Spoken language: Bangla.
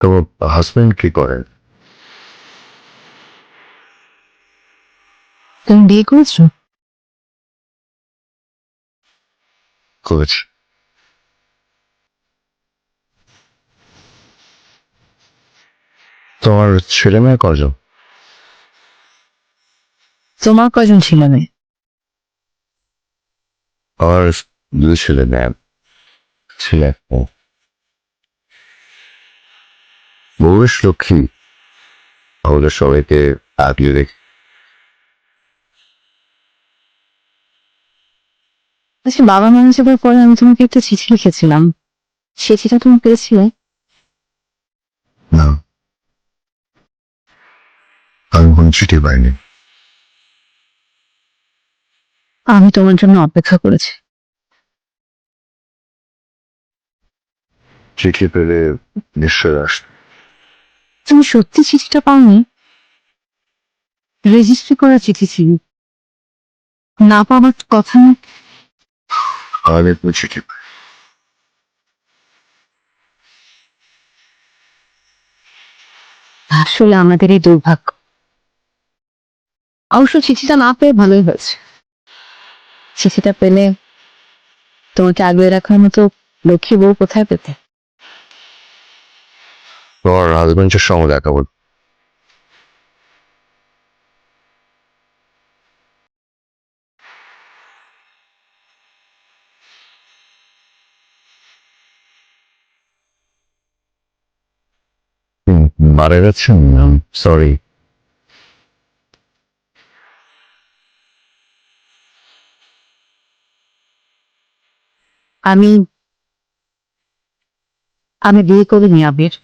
তোমার হাজবেন্ড কি করেন তুমি বিয়ে করেছ? কোচ তোমার ছেলে মেয়ে কজন? তোমার কজন ছিল মেয়ে? আমার দুই ছেলে মেয়ে। ছেলে বউয়ের লক্ষ্মী আমাদের সবাইকে আগলে রেখে আচ্ছা বাবা মারা যাবার পরে আমি তোমাকে একটা চিঠি লিখেছিলাম। সে চিঠিটা তুমি পেয়েছিলে? না। আমি কোনো চিঠি পাইনি। আমি তোমার জন্য অপেক্ষা করেছি। চিঠি পেলে নিশ্চয় আস তুমি সত্যি চিঠিটা পাওনি? রেজিস্ট্রি করা চিঠি ছিল। না পাওয়ার কথা না। চিঠি আসলে আমাদের এই দুর্ভাগ্য। অবশ্য চিঠিটা না পেয়ে ভালোই হয়েছে। চিঠিটা পেলে তোমাকে আগলে রাখার মতো লক্ষ্মী বউ কোথায় পেতে? তোমার হাজবেন্ডের সঙ্গে দেখা বল মারা গেছেন সরি আমি আমি বিয়ে করিনি আবির।